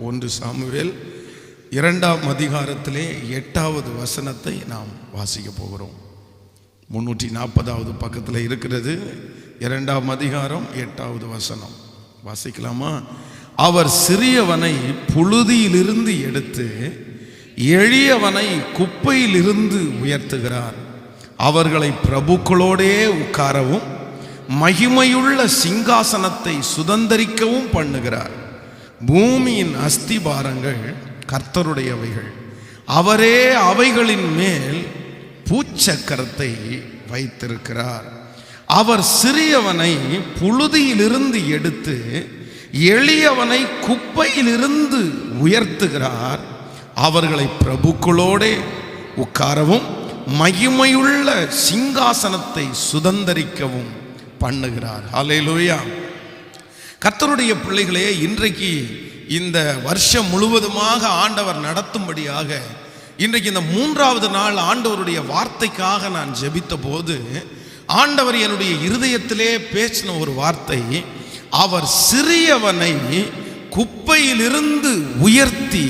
ஒன்று சாமுவேல். இரண்டாம் அதிகாரத்திலே எட்டாவது வசனத்தை நாம் வாசிக்க போகிறோம். முன்னூற்றி நாற்பதாவது பக்கத்தில் இருக்கிறது. இரண்டாம் அதிகாரம் எட்டாவது வசனம். வாசிக்கலாமா? அவர் சிறியவனை புழுதியிலிருந்து எடுத்து எளியவனை குப்பையிலிருந்து உயர்த்துகிறார். அவர்களை பிரபுக்களோடே உட்காரவும் மகிமையுள்ள சிங்காசனத்தை சுதந்தரிக்கவும் பண்ணுகிறார். பூமியின் அஸ்திபாரங்கள் கர்த்தருடையவைகள். அவரே அவைகளின் மேல் பூச்சக்கரத்தை வைத்திருக்கிறார். அவர் சிறியவனை புழுதியிலிருந்து எடுத்து எளியவனை குப்பையிலிருந்து உயர்த்துகிறார். அவர்களை பிரபுக்களோடே உட்காரவும் மகிமையுள்ள சிங்காசனத்தை சுதந்தரிக்கவும் பண்ணுகிறார். ஹalleluya. கர்த்தருடைய பிள்ளைகளே இன்றைக்கு இந்த வருஷம் முழுவதுமாக ஆண்டவர் நடத்தும்படியாக இன்றைக்கு இந்த மூன்றாவது நாள் ஆண்டவருடைய வார்த்தைக்காக நான் ஜெபித்த போது ஆண்டவர் என்னுடைய இருதயத்திலே பேசின ஒரு வார்த்தை அவர் சிறியவனை குப்பையிலிருந்து உயர்த்தி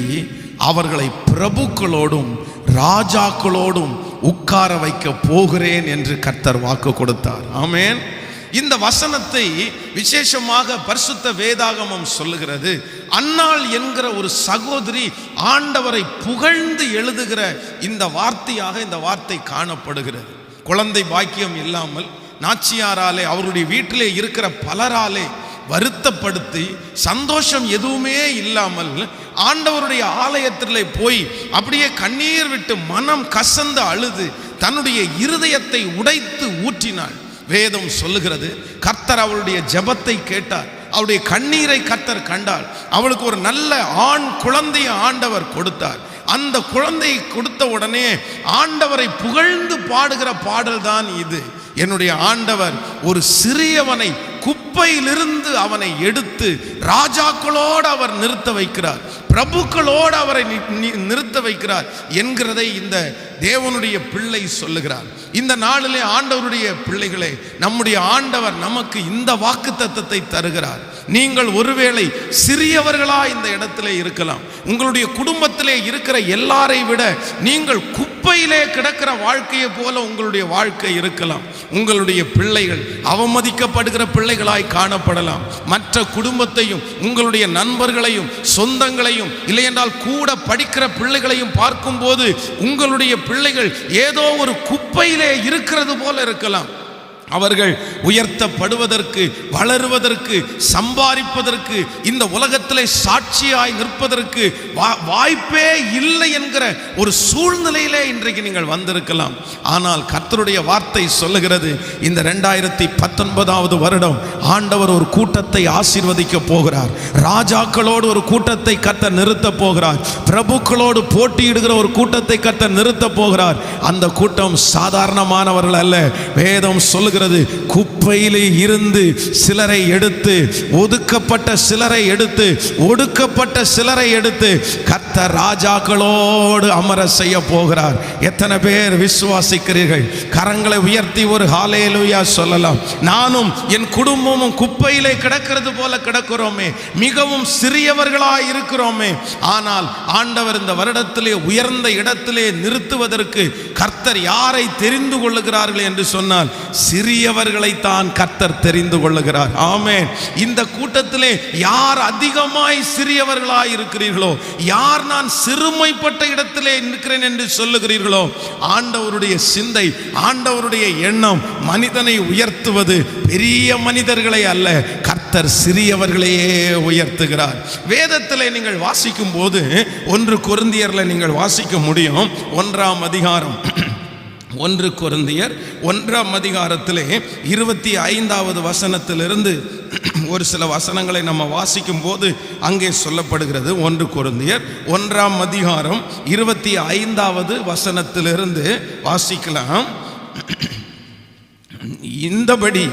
அவர்களை பிரபுக்களோடும் ராஜாக்களோடும் உட்கார வைக்க போகிறேன் என்று கர்த்தர் வாக்கு கொடுத்தார். ஆமேன். இந்த வசனத்தை விசேஷமாக பரிசுத்த வேதாகமம் சொல்லுகிறது. அன்னாள் என்கிற ஒரு சகோதரி ஆண்டவரை புகழ்ந்து எழுதுகிற இந்த வார்த்தையாக இந்த வார்த்தை காணப்படுகிறது. குழந்தை பாக்கியம் இல்லாமல் நாச்சியாராலே அவருடைய வீட்டிலே இருக்கிற பலராலே வருத்தப்படுத்தி சந்தோஷம் எதுவுமே இல்லாமல் ஆண்டவருடைய ஆலயத்தில் போய் அப்படியே கண்ணீர் விட்டு மனம் கசந்து அழுது தன்னுடைய இருதயத்தை உடைத்து ஊற்றினாள். வேதம் சொல்லுகிறது. கர்த்தர் அவளுடைய ஜெபத்தை கேட்டார். அவளுடைய கண்ணீரை கர்த்தர் கண்டால் அவளுக்கு ஒரு நல்ல ஆண் குழந்தையை ஆண்டவர் கொடுத்தார். அந்த குழந்தையை கொடுத்த உடனே ஆண்டவரை புகழ்ந்து பாடுகிற பாடல் தான் இது. என்னுடைய ஆண்டவர் ஒரு சிறியவனை குப்பையிலிருந்து அவனை எடுத்து ராஜாக்களோடு அவர் நிறுத்த வைக்கிறார். பிரபுக்களோடு அவரை நிறுத்த வைக்கிறார். என்கிறதை இந்த தேவனுடைய பிள்ளை சொல்லுகிறார். இந்த நாளிலே ஆண்டவருடைய பிள்ளைகளே நம்முடைய ஆண்டவர் நமக்கு இந்த வாக்கு தத்தத்தை தருகிறார். நீங்கள் ஒருவேளை சிறியவர்களா இந்த இடத்துல இருக்கலாம். உங்களுடைய குடும்பத்திலே இருக்கிற எல்லாரை விட நீங்கள் குப்பையிலே கிடக்கிற வாழ்க்கையை போல உங்களுடைய வாழ்க்கை இருக்கலாம். உங்களுடைய பிள்ளைகள் அவமதிக்கப்படுகிற பிள்ளைகளாய் காணப்படலாம். மற்ற குடும்பத்தையும் உங்களுடைய நண்பர்களையும் சொந்தங்களையும் இல்லையென்றால் கூட படிக்கிற பிள்ளைகளையும் பார்க்கும்போது உங்களுடைய பிள்ளைகள் ஏதோ ஒரு குப்பையிலே இருக்கிறது போல இருக்கலாம். அவர்கள் உயர்த்தப்படுவதற்கு வளருவதற்கு சம்பாதிப்பதற்கு இந்த உலகத்திலே சாட்சியாய் நிற்பதற்கு வா- வாய்ப்பே இல்லை என்கிற ஒரு சூழ்நிலையிலே இன்றைக்கு நீங்கள் வந்திருக்கலாம். ஆனால் கர்த்தருடைய வார்த்தை சொல்லுகிறது இந்த ரெண்டாயிரத்தி பத்தொன்பதாவது வருடம் ஆண்டவர் ஒரு கூட்டத்தை ஆசீர்வதிக்க போகிறார். ராஜாக்களோடு ஒரு கூட்டத்தை கத்த நிறுத்த போகிறார். பிரபுக்களோடு போட்டியிடுகிற ஒரு கூட்டத்தை கத்த நிறுத்த போகிறார். அந்த கூட்டம் சாதாரணமானவர்கள் அல்ல. வேதம் சொல்லுகிறது குப்பையிலே இருந்து சிலரை எடுத்து ஒதுக்கப்பட்ட சிலரை எடுத்து ஒடுக்கப்பட்ட சிலரை எடுத்து கத்த ராஜாக்களோடு அமர செய்ய போகிறார். எத்தனை பேர் விசுவாசிக்கிறீர்கள்? கரங்களை உயர்த்தி ஒரு ஹாலேலுயா சொல்லலாம். நானும் என் குடும்பமும் குப்பையிலே கிடக்கிறது போல கிடக்கிறோமே. மிகவும் சிறியவர்களாய் இருக்கிறோமே. ஆனால் ஆண்டவர் இந்த வருடத்திலே உயர்ந்த இடத்திலே நிறுத்துவதற்கு கர்த்தர் யாரை தெரிந்து கொள்ளுகிறார்கள் என்று சொன்னால் சிறியவர்களை தான் கர்த்தர் தெரிந்து கொள்ளுகிறார். ஆமே இந்த கூட்டத்திலே யார் அதிகமாய் சிறியவர்களாய் இருக்கிறீர்களோ யார் நான் சிறுமைப்பட்ட இடத்திலே நிற்கிறேன் என்று சொல்லுகிறீர்களோ ஆண்டவருடைய சிந்தை ஆண்டவருடைய எண்ணம் மனிதனை உயர்த்துவது பெரிய மனிதர்களை அல்ல. கர்த்தர் சிறியவர்களையே உயர்த்துகிறார். வேதத்தில் நீங்கள் வாசிக்கும் போது ஒன்று குருந்தியரில் நீங்கள் வாசிக்க முடியும். ஒன்றாம் அதிகாரம். ஒன்று கொருந்தியர் ஒன்றாம் அதிகாரத்திலே இருபத்தி ஐந்தாவது வசனத்திலிருந்து ஒரு சில வசனங்களை நம்ம வாசிக்கும் போது அங்கே சொல்லப்படுகிறது. ஒன்று கொருந்தியர் ஒன்றாம் அதிகாரம் இருபத்தி ஐந்தாவது வசனத்திலிருந்து வாசிக்கலாம். இந்தபடி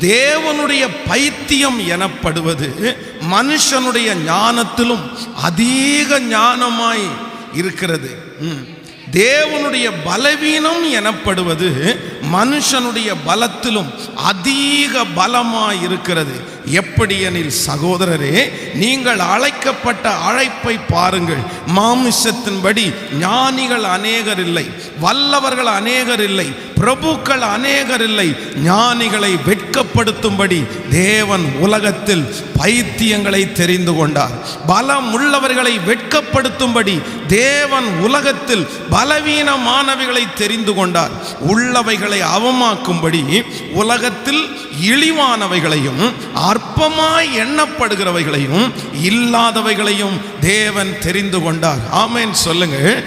தேவனுடைய பைத்தியம் எனப்படுவது மனுஷனுடைய ஞானத்திலும் அதிக ஞானமாய் இருக்கிறது. ம். தேவனுடைய பலவீனம் எனப்படுவது மனுஷனுடைய பலத்திலும் அதிக பலமாய் இருக்கிறது. எப்படி எனில் சகோதரரே நீங்கள் அழைக்கப்பட்ட அழைப்பை பாருங்கள். மாமிசத்தின்படி ஞானிகள் அநேகர் இல்லை வல்லவர்கள் அநேகர் இல்லை பிரபுக்கள் அநேகர் இல்லை. ஞானிகளை வெட்கப்படுத்தும்படி தேவன் உலகத்தில் பைத்தியங்களை தெரிந்து கொண்டார். பலம் உள்ளவர்களை வெட்கப்படுத்தும்படி தேவன் உலகத்தில் பலவீனமானவைகளை தெரிந்து கொண்டார். உள்ளவைகளை அவமாக்கும்படி உலகத்தில் இழிவானவைகளையும் அற்பமாய் எண்ணப்படுகிறவைகளையும் இல்லாதவைகளையும் தேவன் தெரிந்து கொண்டார். ஆமேன். சொல்லுங்க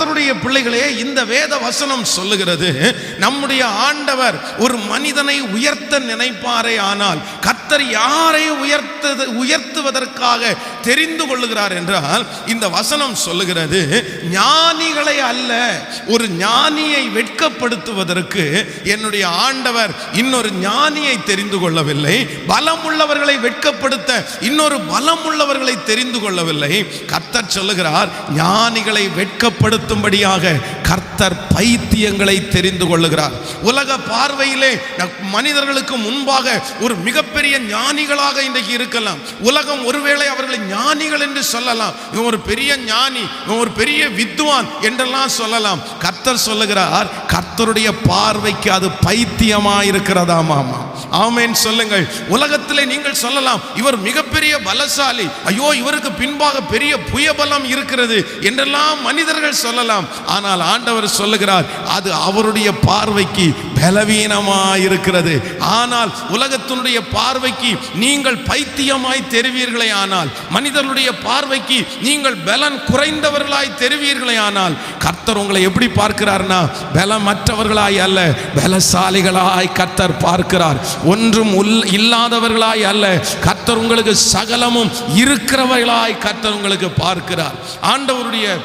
கர்த்தருடைய பிள்ளைகளே இந்த வேத வசனம் சொல்லுகிறது நம்முடைய ஆண்டவர் ஒரு மனிதனை உயர்த்த நினைப்பாரே ஆனால் கர்த்தர் யாரை உயர்த்தது உயர்த்துவதற்காக தெரிந்து கொள்ளுகிறார் என்றால் இந்த வசனம் சொல்லுகிறது ஞானிகளை அல்ல ஒரு ஞானியை வெட்கப்படுத்துவதற்கு என்னுடைய ஆண்டவர் இன்னொரு ஞானியை தெரிந்து கொள்ளவில்லை. பலம் உள்ளவர்களை வெட்கப்படுத்த இன்னொரு பலம் உள்ளவர்களை தெரிந்து கொள்ளவில்லை. கர்த்தர் சொல்லுகிறார் ஞானிகளை வெட்கப்படுத்தும்படியாக கர்த்தர் பைத்தியங்களை தெரிந்து கொள்ளுகிறார். உலக பார்வையிலே மனிதர்களுக்கு முன்பாக ஒரு மிகப்பெரிய ஞானிகளாக இன்றைக்கு இருக்கலாம். உலகம் ஒருவேளை அவர்களை ஞானிகள் என்று சொல்லலாம். இவன் ஒரு பெரிய ஞானி இவன் ஒரு பெரிய வித்வான் என்றெல்லாம் சொல்லலாம். கர்த்தர் சொல்லுகிறார் கர்த்தருடைய பார்வைக்கு அது பைத்தியமா இருக்கிறதாமாமா ஆமேன் சொல்லுங்கள். உலகத்திலே நீங்கள் சொல்லலாம் இவர் மிகப்பெரிய பலசாலி. ஐயோ இவருக்கு பின்பாக பெரிய புயபலம் இருக்கிறது என்றெல்லாம் மனிதர்கள் சொல்லலாம். ஆனால் ஆண்டவர் சொல்லுகிறார் அது அவருடைய பார்வைக்கு பலவீனமாயிருக்கிறது. ஆனால் உலகத்தினுடைய பார்வைக்கு நீங்கள் பைத்தியமாய் தெரிவீர்களே ஆனால் மனிதனுடைய பார்வைக்கு நீங்கள் பலன் குறைந்தவர்களாய் தெரிவீர்களே ஆனால் கர்த்தர் உங்களை எப்படி பார்க்கிறார்னா பலமற்றவர்களாய் அல்ல பலசாலிகளாய் கர்த்தர் பார்க்கிறார். ஒன்றும் இல்லாதவர்களாய் அல்ல. கர்த்தர் உங்களுக்கு சகலமும் இருக்கிறவர்களாய் கர்த்தர் உங்களுக்கு பார்க்கிறார். ஆண்டவருடைய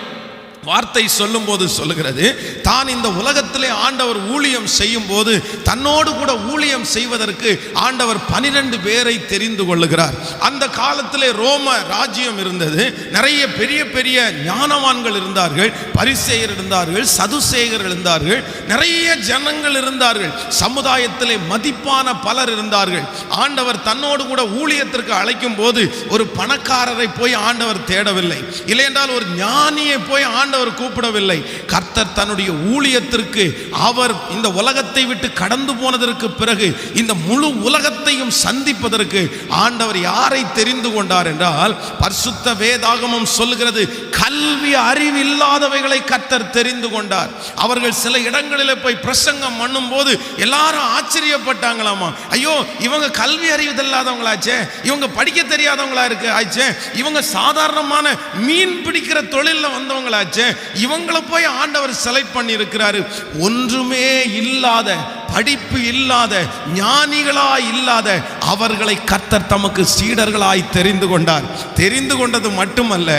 வார்த்தை சொல்லும்போது சொல்லுகிறது தான் இந்த உலகத்திலே ஆண்டவர் ஊழியம் செய்யும் போது தன்னோடு கூட ஊழியம் செய்வதற்கு ஆண்டவர் பனிரெண்டு பேரை தெரிந்து கொள்ளுகிறார். அந்த காலத்திலே ரோம ராஜ்யம் இருந்தது. நிறைய பெரிய பெரிய ஞானவான்கள் இருந்தார்கள் பரிசேகர் இருந்தார்கள் சதுசேகர் இருந்தார்கள் நிறைய ஜனங்கள் இருந்தார்கள் சமுதாயத்திலே மதிப்பான பலர் இருந்தார்கள். ஆண்டவர் தன்னோடு கூட ஊழியத்திற்கு அழைக்கும் போது ஒரு பணக்காரரை போய் ஆண்டவர் தேடவில்லை. இல்லையென்றால் ஒரு ஞானியை போய் ஆண்டவர் கூப்பிடவில்லை. கர்த்தர் தன்னுடைய ஊழியத்திற்கு அவர் இந்த உலகத்தை விட்டு கடந்து போனதற்கு பிறகு இந்த முழு உலகத்தையும் சந்திப்பதற்கு ஆண்டவர் யாரை தெரிந்து கொண்டார் என்றால் பரிசுத்த வேதாகமம் சொல்லுகிறது கல்வி அறிவு இல்லாதவைகளை கர்த்தர் தெரிந்து கொண்டார். அவர்கள் சில இடங்களில் போய் பிரசங்கம் பண்ணும்போது எல்லாரும் ஆச்சரியப்பட்டாங்களாமா. ஐயோ இவங்க கல்வி அறிவு இல்லாதவங்களாச்சே. இவங்க படிக்க தெரியாதவங்களா இருக்கு. ஆச்சே இவங்க சாதாரணமான மீன் பிடிக்கிற தொழிலில் வந்தவங்களாச்சே. இவங்களை போய் ஆண்டவர் செலக்ட் பண்ணி இருக்கிறாரு ஒன்றுமே இல்லாத படிப்பு இல்லாத ஞானிகளாய் இல்லாத அவர்களை கர்த்தர் தமக்கு சீடர்களாய் தெரிந்து கொண்டார். தெரிந்து கொண்டது மட்டுமல்ல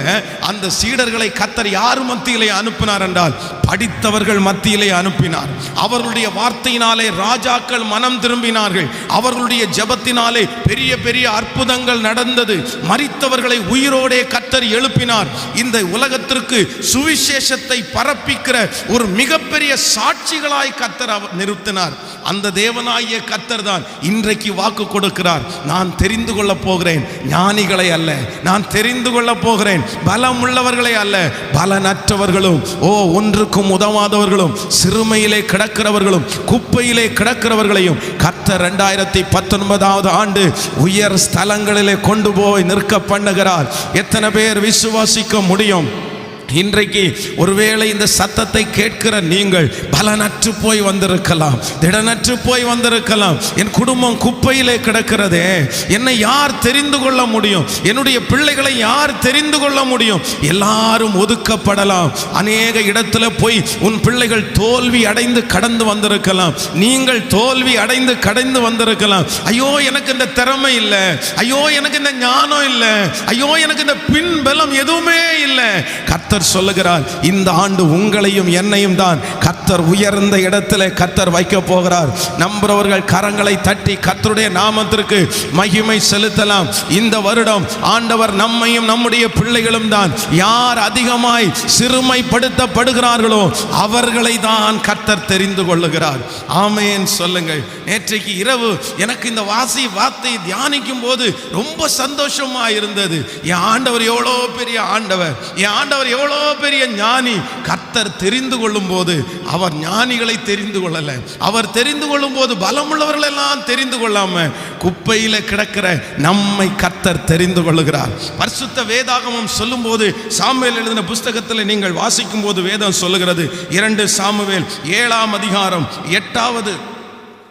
அந்த சீடர்களை கர்த்தர் யார் மத்தியிலே அனுப்பினார் என்றால் படித்தவர்கள் மத்தியிலே அனுப்பினார். அவர்களுடைய வார்த்தையினாலே ராஜாக்கள் மனம் திரும்பினார்கள். அவர்களுடைய ஜெபத்தினாலே பெரிய பெரிய அற்புதங்கள் நடந்தது. மறித்தவர்களை உயிரோடே கர்த்தர் எழுப்பினார். இந்த உலகத்திற்கு சுவிசேஷத்தை பரப்பிக்கிற ஒரு மிகப்பெரிய சாட்சிகளாய் கத்தர் அவர் நிறுத்தினார். அந்த தேவனாகிய கத்தர் தான் இன்றைக்கு வாக்கு கொடுக்கிறார். நான் தெரிந்து கொள்ள போகிறேன். ஞானிகளை அல்ல. நான் தெரிந்து கொள்ள போகிறேன். பலம் உள்ளவர்களை அல்ல. பலனற்றவர்களும் ஓ ஒன்றுக்கும் உதவாதவர்களும் சிறுமையிலே கிடக்கிறவர்களும் குப்பையிலே கிடக்கிறவர்களையும் கத்த ரெண்டாயிரத்தி பத்தொன்பதாவது ஆண்டு உயர் ஸ்தலங்களிலே கொண்டு போய் நிற்க பண்ணுகிறார். எத்தனை பேர் விசுவாசிக்க முடியும்? இன்றைக்கு ஒருவேளை இந்த சத்தத்தை கேட்கிற நீங்கள் பலனற்று போய் வந்திருக்கலாம் திடனற்று போய் வந்திருக்கலாம். என் குடும்பம் குப்பையிலே கிடக்கிறதே. என்னை யார் தெரிந்து கொள்ள முடியும்? என்னுடைய பிள்ளைகளை யார் தெரிந்து கொள்ள முடியும்? எல்லாரும் ஒதுக்கப்படலாம். அநேக இடத்துல போய் உன் பிள்ளைகள் தோல்வி அடைந்து கடந்து வந்திருக்கலாம். நீங்கள் தோல்வி அடைந்து கடந்து வந்திருக்கலாம். ஐயோ எனக்கு இந்த திறமை இல்லை. ஐயோ எனக்கு இந்த ஞானம் இல்லை. ஐயோ எனக்கு இந்த பின்பலம் எதுவுமே இல்லை. கத்த கத்தர் சொல்லுகிறார் இந்த ஆண்டு உங்களையும் என்னையும் தான் கத்தர் உயர்ந்த இடத்துல கத்தர் வைக்க போகிறார். நம்புறவர்கள் கரங்களை தட்டி கத்தருடைய நாமத்திற்கு மகிமை செலுத்தலாம். இந்த வருடம் ஆண்டவர் நம்மையும் நம்முடைய பிள்ளைகளும் தான் யார் அதிகமாய் சிறுமைப்படுத்தப்படுகிறார்களோ அவர்களை தான் கத்தர் தெரிந்து கொள்ளுகிறார். ஆமேன் சொல்லுங்கள். நேற்றைக்கு இரவு எனக்கு இந்த வாசி வார்த்தை தியானிக்கும் போது ரொம்ப சந்தோஷமா இருந்தது. என் ஆண்டவர் எவ்வளோ பெரிய ஆண்டவர். என் ஆண்டவர் எவ்வளோ பெரிய ஞானி கத்தர் தெரிந்து கொள்ளும் போது அவர் ஞானிகளை தெரிந்து கொள்ளலை. அவர் தெரிந்து கொள்ளும் போது பலமுள்ளவர்கள் எல்லாம் தெரிந்து கொள்ளாம குப்பையில கிடக்கிற நம்மை கத்தர் தெரிந்து கொள்ளுகிறார். பரிசுத்த வேதாகமம் சொல்லும்போது சாமுவேல் எழுதின புஸ்தகத்தில் நீங்கள் வாசிக்கும் போது வேதம் சொல்லுகிறது. இரண்டு சாமுவேல் ஏழாம் அதிகாரம் எட்டாவது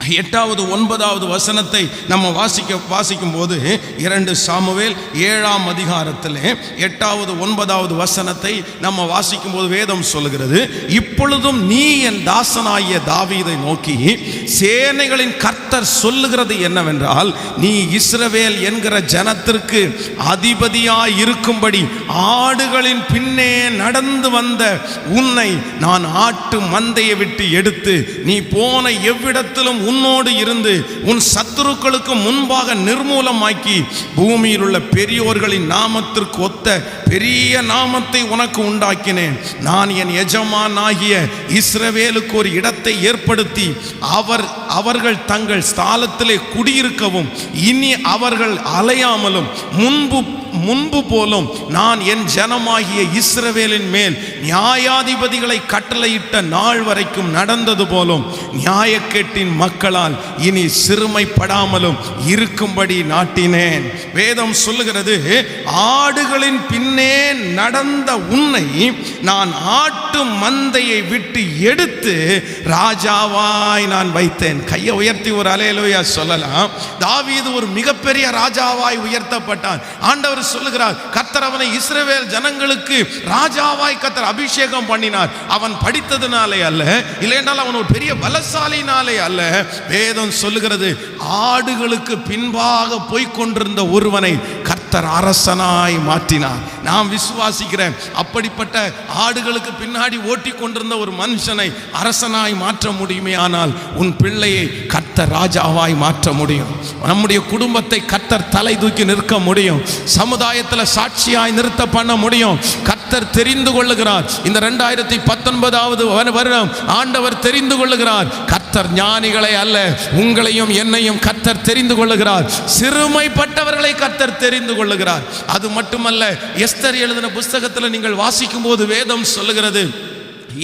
எட்டாவது ஒன்பதாவது வசனத்தை நம்ம வாசிக்க வாசிக்கும் போது இரண்டு சாமுவேல் ஏழாம் அதிகாரத்தில் எட்டாவது ஒன்பதாவது வசனத்தை நம்ம வாசிக்கும் போது வேதம் சொல்லுகிறது. இப்பொழுதும் நீ என் தாசனாகிய தாவீதை நோக்கி சேனைகளின் கர்த்தர் சொல்லுகிறது என்னவென்றால் நீ இஸ்ரவேல் என்கிற ஜனத்திற்கு அதிபதியாய் இருக்கும்படி ஆடுகளின் பின்னே நடந்து வந்த உன்னை நான் ஆட்டு மந்தையை விட்டு எடுத்து நீ போன எவ்விடத்திலும் உன்னோடு இருந்து உன் சத்துருக்களுக்கு முன்பாக நிர்மூலமாக்கி பூமியில் உள்ள பெரியோர்களின் நாமத்திற்கு ஒத்த பெரிய நாமத்தை உனக்கு உண்டாக்கினேன். நான் என் எஜமான் ஆகிய இஸ்ரவேலுக்கு ஒரு இடத்தை ஏற்படுத்தி அவர் அவர்கள் தங்கள் ஸ்தாலத்திலே குடியிருக்கவும் இனி அவர்கள் அலையாமலும் முன்பு முன்பு போலும் நான் என் ஜனமாகிய இஸ்ரவேலின் மேல் நியாயாதிபதிகளை கட்டளையிட்ட நாள் வரைக்கும் நடந்தது போலும் நியாயக்கேட்டின் மக்களால் இனி சிறுமைப்படாமலும் இருக்கும்படி நாட்டினேன். வேதம் சொல்லுகிறது ஆடுகளின் பின்னே நடந்த உன்னை நான் ஆட்டு மந்தையை விட்டு எடுத்து ராஜாவாய் நான் வைத்தேன். கையை உயர்த்தி ஒரு அலையலோயா சொல்லலாம். தாவீது ஒரு மிகப்பெரிய ராஜாவாய் உயர்த்தப்பட்டான். ஆண்டவர் சொல்லுகிறார் கத்தர் அவனை இஸ்ரவேல் ஜனங்களுக்கு ராஜாவாய் கத்தர் அபிஷேகம் பண்ணினார். அவன் படித்ததுனாலே அல்ல. இல்லைன்றால் அவன் ஒரு பெரிய பலசாலினாலே அல்ல. வேதம் சொல்லுகிறது ஆடுகளுக்கு பின்பாக போய்கொண்டிருந்த ஒருவனை கர்த்தர் அரசனாய் மாற்றினார். நான் விசுவாசிக்கிறேன் அப்படிப்பட்ட ஆடுகளுக்கு பின்னாடி ஓட்டி கொண்டிருந்த ஒரு மனுஷனை அரசனாய் மாற்ற முடியுமே ஆனால் உன் பிள்ளையை கர்த்த ராஜாவாய் மாற்ற முடியும். நம்முடைய குடும்பத்தை கர்த்த கர்த்தர் தலை தூக்கி நிற்க முடியும். சமுதாயத்தில் சாட்சியாய் நிறுத்த பண்ண முடியும். கர்த்தர் தெரிந்து கொள்ளுகிறார். இந்த ரெண்டாயிரத்தி பத்தொன்பதாவது வருடம் ஆண்டவர் தெரிந்து கொள்ளுகிறார். கர்த்தர் ஞானிகளை அல்ல உங்களையும் என்னையும் கர்த்தர் தெரிந்து கொள்ளுகிறார். சிறுமைப்பட்டவர்களை கர்த்தர் தெரிந்து கொள்ளுகிறார். அது மட்டுமல்ல எஸ்தர் எழுதின புஸ்தகத்தில் நீங்கள் வாசிக்கும் போது வேதம் சொல்லுகிறது.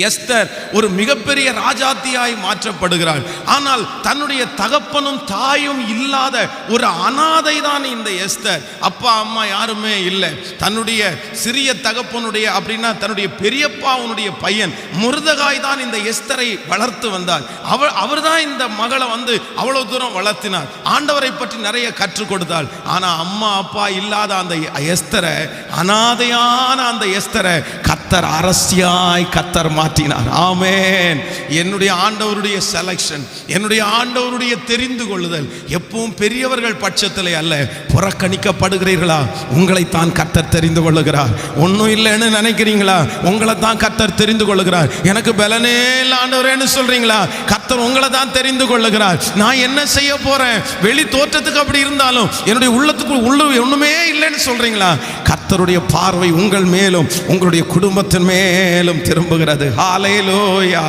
எஸ்தர் ஒரு மிகப்பெரிய ராஜாத்தியாய் மாற்றப்படுகிறாள் ஆனால் தன்னுடைய தகப்பனும் தாயும் இல்லாத ஒரு அனாதை தான் இந்த எஸ்தர். அப்பா அம்மா யாருமே இல்லை. தன்னுடைய சிறிய தகப்பனுடைய அப்படின்னா தன்னுடைய பெரியப்பாவுடைய பையன் முருதகாய் தான் இந்த எஸ்தரை வளர்த்து வந்தார். அவர் அவர் தான் இந்த மகளை வந்து அவ்வளவு தூரம் வளர்த்தினார். ஆண்டவரை பற்றி நிறைய கற்றுக் கொடுத்தாள். ஆனா அம்மா அப்பா இல்லாத அந்த எஸ்தரை அனாதையான அந்த எஸ்தரை கத்தர் அரசியாய் கத்தர் மாற்றினார். ஆமேன். என்னுடைய ஆண்டவருடைய செலக்ஷன் என்னுடைய ஆண்டவருடைய தெரிந்து கொள்ளுதல் எப்பவும் பெரியவர்கள் பட்சத்தில் அல்ல. புறக்கணிக்கப்படுகிறீர்களா? உங்களை தான் கத்தர் தெரிந்து கொள்ளுகிறார். ஒன்றும் இல்லைன்னு நினைக்கிறீங்களா? உங்களை தான் கத்தர் தெரிந்து கொள்ளுகிறார். எனக்கு பலனே இல்லை ஆண்டவரேன்னு சொல்கிறீங்களா கத்தர் உங்களை தான் தெரிந்து கொள்ளுகிறார். நான் என்ன செய்ய போகிறேன் வெளி தோற்றத்துக்கு அப்படி இருந்தாலும் என்னுடைய உள்ளத்துக்கு உள்ள ஒன்றுமே இல்லைன்னு சொல்கிறீங்களா கத்தருடைய பார்வை உங்கள் மேலும் உங்களுடைய குடும்பத்தின் மேலும் திரும்புகிறது. ஹாலேலோயா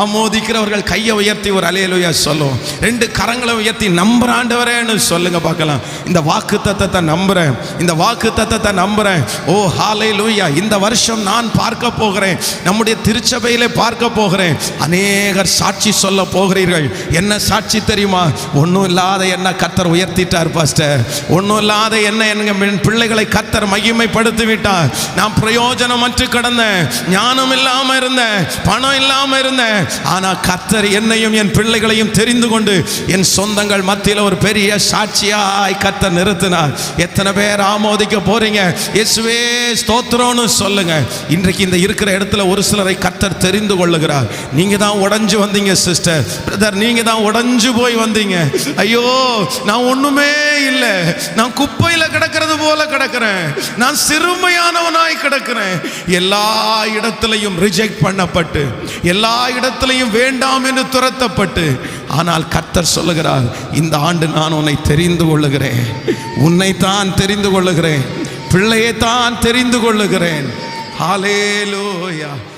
ஆமோதிக்கிறவர்கள் கையை உயர்த்தி ஒரு அலையலோயா சொல்லும். ரெண்டு கரங்களை உயர்த்தி நம்புறாண்டவரேன்னு சொல்லுங்க பார்க்கலாம். இந்த வாக்கு தத்தத்தை நம்புறேன். இந்த வாக்கு தத்தத்தை நம்புறேன். ஓ ஹாலேலூயா இந்த வருஷம் நான் பார்க்க போகிறேன். நம்முடைய திருச்சபையிலே பார்க்க போகிறேன். அநேகர் சாட்சி சொல்ல போகிறீர்கள். என்ன சாட்சி தெரியுமா? ஒன்றும் இல்லாத என்ன கத்தர் உயர்த்திட்டார் பாஸ்டர் ஒன்றும் இல்லாத என்ன என் பிள்ளைகளை கத்தர் மகிமைப்படுத்தி விட்டார் நான் பிரயோஜனமற்று கிடந்தேன். ஞானம் இல்லாமல் இருந்தேன். இருந்தேன் பணம் இல்லாம இருந்தேன் ஆனா கத்தர் என்னையும் என் பிள்ளைகளையும் தெரிந்து கொண்டு என் சொந்தங்கள் மத்தியில் ஒரு பெரிய சாட்சியாய் கத்தர் நிறுத்தினார். எத்தனை பேர் ஆமோதிக்க போறீங்க? இயேசுவே ஸ்தோத்திரம்னு சொல்லுங்க. இன்றைக்கு இந்த இருக்கிற இடத்துல ஒரு சிலரை கத்தர் தெரிந்து கொள்ளுகிறார். நீங்க தான் உடஞ்சு வந்தீங்க சிஸ்டர். பிரதர் நீங்க தான் உடஞ்சு போய் வந்தீங்க. ஐயோ நான் ஒண்ணுமே இல்லை. நான் குப்பையில கிடக்கிறது போல கிடக்கிறேன். நான் சிறுமையானவனாய் கிடக்கிறேன். எல்லா இடத்துலையும் ரிஜெக்ட் பண்ணப்பட்டு எல்லா இடத்திலையும் வேண்டாம் என்று துரத்தப்பட்டு ஆனால் கர்த்தர் சொல்லுகிறார் இந்த ஆண்டு நான் உன்னை தெரிந்து கொள்ளுகிறேன். உன்னை தான் தெரிந்து கொள்ளுகிறேன். பிள்ளையை தான் தெரிந்து கொள்ளுகிறேன். ஹalleluya.